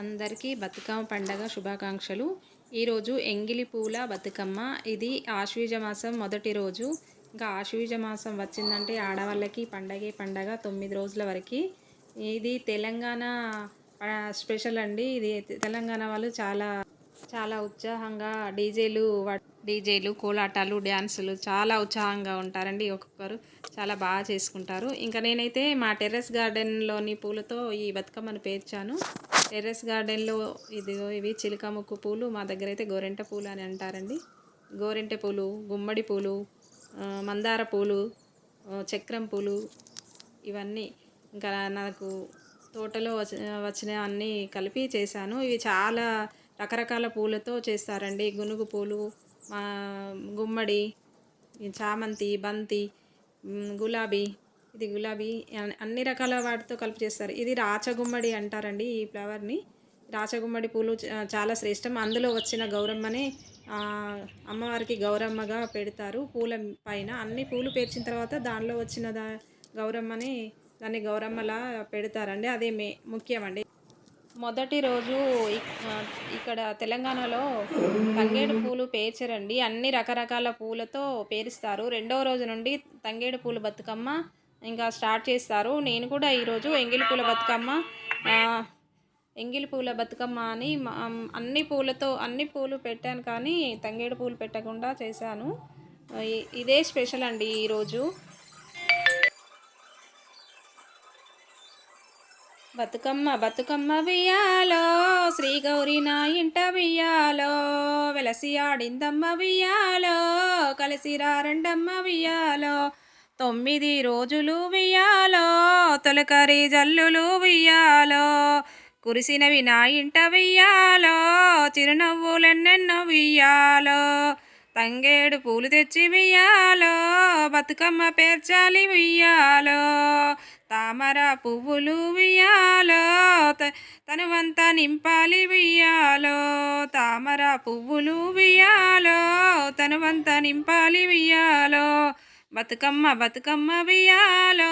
అందరికీ బతుకమ్మ పండగ శుభాకాంక్షలు. ఈరోజు ఎంగిలి పూల బతుకమ్మ. ఇది ఆశ్వీజ మాసం మొదటి రోజు. ఇంకా ఆశ్వీజ మాసం వచ్చిందంటే ఆడవాళ్ళకి పండగే పండగ తొమ్మిది రోజుల వరకు. ఇది తెలంగాణ స్పెషల్ అండి. ఇది తెలంగాణ వాళ్ళు చాలా చాలా ఉత్సాహంగా డీజేలు డీజేలు కోలాటాలు డ్యాన్సులు చాలా ఉత్సాహంగా ఉంటారండి ఒక్కొక్కరు. చాలా బాగా చేసుకుంటారు. ఇంకా నేనైతే మా టెర్రస్ గార్డెన్లోని పూలతో ఈ బతుకమ్మను పేర్చాను. టెర్రస్ గార్డెన్లో ఇదిగో ఇవి చిలక ముక్కు పూలు మా దగ్గర అయితే గోరెంట పూలు అని అంటారండి. గోరెంట పూలు గుమ్మడి పూలు మందార పూలు చక్రం పూలు ఇవన్నీ ఇంకా నాకు తోటలో వచ్చిన అన్నీ కలిపి చేశాను. ఇవి చాలా రకరకాల పూలతో చేస్తారండి. గునుగు పూలు గుమ్మడి చామంతి బంతి గులాబీ ఇది గులాబీ అన్ని రకాల వాటితో కలిపి చేస్తారు. ఇది రాచగుమ్మడి అంటారండి ఈ ఫ్లవర్ని రాచగుమ్మడి పూలు చాలా శ్రేష్టం. అందులో వచ్చిన గౌరమ్మనే అమ్మవారికి గౌరమ్మగా పెడతారు పూల పైన. అన్ని పూలు పేర్చిన తర్వాత దానిలో వచ్చిన దా గౌరమ్మని దాన్ని గౌరమ్మలా పెడతారండి. అదే మే ముఖ్యమండి. మొదటి రోజు ఇక్కడ తెలంగాణలో తంగేడు పూలు పేర్చరండి. అన్ని రకరకాల పూలతో పేరుస్తారు. రెండవ రోజు నుండి తంగేడు పూలు బతుకమ్మ ఇంకా స్టార్ట్ చేస్తారు. నేను కూడా ఈరోజు ఎంగిలి పూల బతుకమ్మ ఎంగిలి పూల బతుకమ్మ అని అన్ని పూలతో అన్ని పూలు పెట్టాను కానీ తంగేడు పూలు పెట్టకుండా చేశాను. ఇదే స్పెషల్ అండి ఈరోజు. బతుకమ్మ బతుకమ్మ వియాలో శ్రీ గౌరీ నా ఇంట వియాలో వెలసి ఆడిందమ్మ వియాలో కలిసి రారండమ్మ వియాలో తొమ్మిది రోజులు వియ్యాలో తొలకరి జల్లులు వియ్యాలో కురిసినవి నా ఇంట వియ్యాలో చిరునవ్వులెన్నెన్నో వియ్యాలో తంగేడు పూలు తెచ్చి వియ్యాలో బతుకమ్మ పేర్చాలి వియ్యాలో తామర పువ్వులు వియ్యాలో తనువంతా నింపాలి వియ్యాలో తామర పువ్వులు వియ్యాలో తనువంతా నింపాలి వియ్యాలో బతుకమ్మ బతుకమ్మ వియాలో